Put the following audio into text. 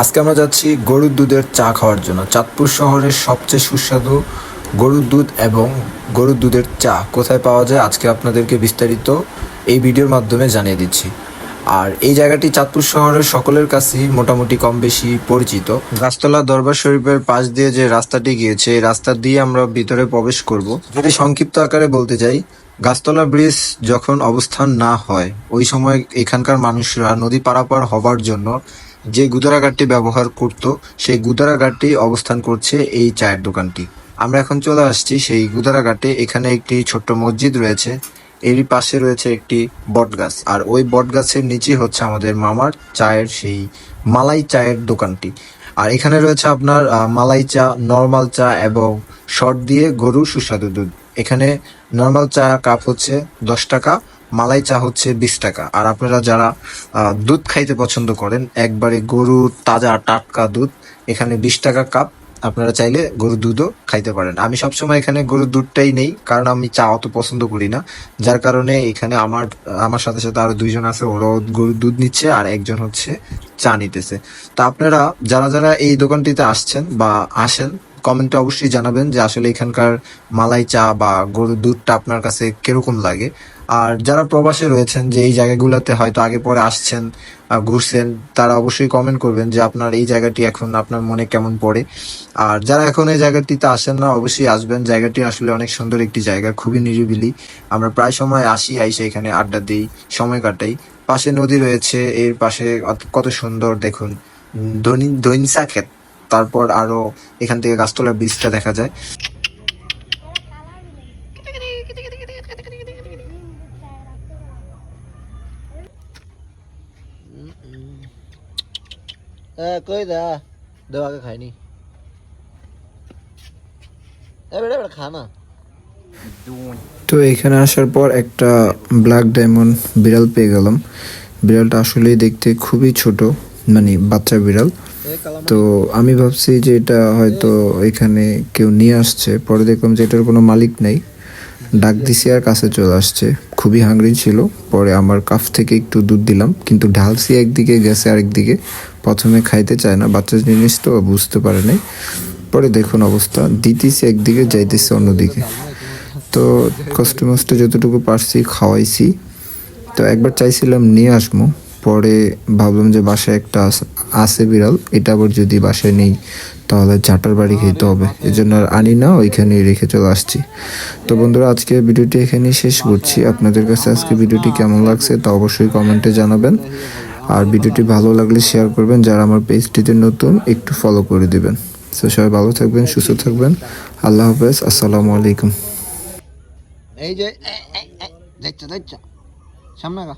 আজকে আমরা যাচ্ছি গরুর দুধের চা খাওয়ার জন্য। চাঁদপুর শহরের সবচেয়ে সুস্বাদু গরুর দুধ এবং গরুর দুধের চা কোথায় পাওয়া যায় আজকে আপনাদেরকে বিস্তারিত এই ভিডিওর মাধ্যমে জানিয়ে দিচ্ছি। আর এই জায়গাটি চাঁদপুর শহরের সকলের কাছেই মোটামুটি কম বেশি পরিচিত। গাছতলা দরবার শরীফের পাশ দিয়ে যে রাস্তাটি গিয়েছে, এই রাস্তা দিয়ে আমরা ভিতরে প্রবেশ করব। যদি সংক্ষিপ্ত আকারে বলতে চাই গাছতলা ব্রিজ যখন অবস্থান না হয়, ওই সময় এখানকার মানুষরা নদী পারাপার হবার জন্য যে গুদারাঘাটটি ব্যবহার করত, সেই গুদারাঘাটটি অবস্থান করছে এই চায়ের দোকানটি। আমরা এখন চলে আসছি সেই গুদারাঘাটে। এখানে একটি ছোট্ট মসজিদ রয়েছে। এরই পাশে রয়েছে একটি বটগাছ। আর ওই বটগাছের নিচে হচ্ছে আমাদের মামার চায়ের সেই মালাই চায়ের দোকানটি। আর এখানে রয়েছে আপনার মালাই চা, নর্মাল চা এবং শর্ট দিয়ে গরুর সুস্বাদু দুধ। এখানে নর্মাল চা কাপ হচ্ছে দশ টাকা। মালাই চা হচ্ছে বিশ টাকা। আর আপনারা যারা দুধ খাইতে পছন্দ করেন, একবারে গরুর তাজা টাটকা দুধ, এখানে বিশ টাকা কাপ, আপনারা চাইলে গরুর দুধও খাইতে পারেন। আমি সবসময় এখানে গরুর দুধটাই নেই, কারণ আমি চা অত পছন্দ করি না। যার কারণে এখানে আমার আমার সাথে সাথে আরও দুইজন আছে, ওরাও গরুর দুধ নিচ্ছে, আর একজন হচ্ছে চা নিতেছে। তা আপনারা, যারা যারা এই দোকানটিতে আসছেন বা আসেন কমেন্টে অবশ্যই জানাবেন যে আসলে এখানকার মালাই চা বা গরুর দুধটা আপনার কাছে কীরকম লাগে। আর যারা প্রবাসে রয়েছেন যে এই জায়গাগুলোতে হয়তো আগে পরে আসছেন ঘুরছেন, তারা অবশ্যই কমেন্ট করবেন যে আপনার এই জায়গাটি এখন আপনার মনে কেমন পড়ে। আর যারা এখন এই জায়গাটিতে আসেন না, অবশ্যই আসবেন। জায়গাটি আসলে অনেক সুন্দর একটি জায়গা, খুবই নিরিবিলি। আমরা প্রায় সময় আসি, আইসে এখানে আড্ডা দিই, সময় কাটাই। পাশে নদী রয়েছে, এর পাশে কত সুন্দর দেখুন দৈনি- দৈনসা ক্ষেত। তারপর আরও এখান থেকে গাছতলার বীজটা দেখা যায়। কই দা? দেওয়াকে খাইনি। এবারে এবারে খা না। তো এখানে আসার পর একটা ব্ল্যাক ডায়মন্ড বিড়াল পেয়ে গেলাম। বিড়ালটা আসলেই দেখতে খুবই ছোট মানে বাচ্চা বিড়াল। তো আমি ভাবছি যে এটা হয়তো এখানে কেউ নিয়ে আসছে। পরে দেখলাম যে এটার কোনো মালিক নেই। ডাক দিছি আর কাছে চলে আসছে। খুবই হাংরি ছিল। পরে আমার কাফ থেকে একটু দুধ দিলাম। কিন্তু ঢালসি একদিকে গেছে আরেকদিকে। প্রথমে খাইতে চায় না। বাচ্চা জিনিস তো বুঝতে পারে নাই। পরে দেখুন অবস্থা। দিতেছি একদিকে, যাইতেছে অন্যদিকে। তো কষ্ট মষ্ট যতটুকু পারছি খাওয়াইছি। তো একবার চাইছিলাম নিয়ে আসব। পরে ভাবলাম যে বাসায় একটা আছে বিড়াল এটা আবার যদি বাসায় নেই তাহলে ঝাঁটার বাড়ি খেতে হবে। এজন্য আর আনি না ওইখানেই রেখে চলে আসছি। তো বন্ধুরা আজকে ভিডিওটি এখানেই শেষ করছি। আপনাদের কাছে আজকে ভিডিওটি কেমন লাগছে তা অবশ্যই কমেন্টে জানাবেন। আর ভিডিওটি ভালো লাগলে শেয়ার করবেন যারা আমার পেজটিতে নতুন একটু ফলো করে দেবেন। তো সবাই ভালো থাকবেন সুস্থ থাকবেন। আল্লাহ হাফেজ আসসালামু আলাইকুম। এই যে দেখছ দেখছ? সামনে গা